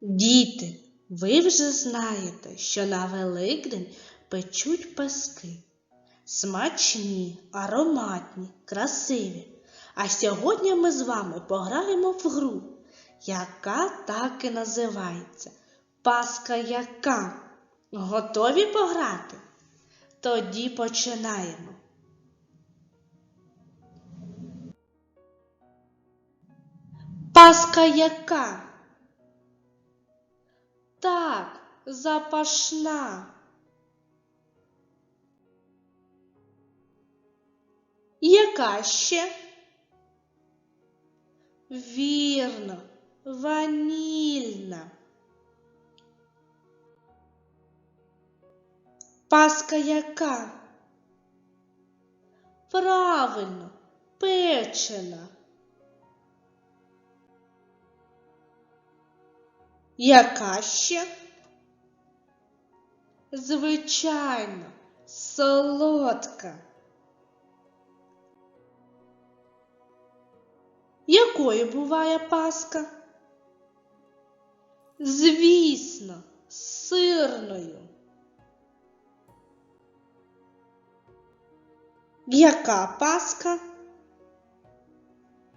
Діти, ви вже знаєте, що на Великдень печуть паски. Смачні, ароматні, красиві. А сьогодні ми з вами пограємо в гру, яка так і називається Паска яка. Готові пограти? Тоді починаємо. Паска яка? Запашна. Яка ще? Вірно, ванільна. Паска яка? Правильно, печена. Яка ще? Звичайно, солодка. Якою буває паска? Звісно, сирною. Яка паска?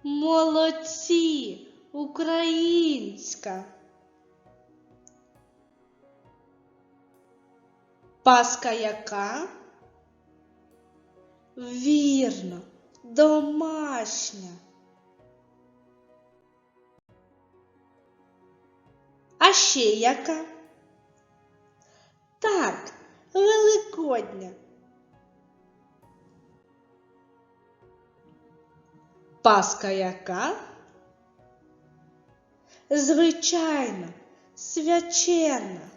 Молодці, українська. Паска яка? Вірно, домашня. А ще яка? Так, великодня. Паска яка? Звичайно, свячена.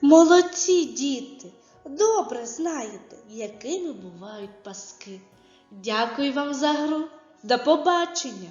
Молодці діти, добре знаєте, якими бувають паски. Дякую вам за гру. До побачення!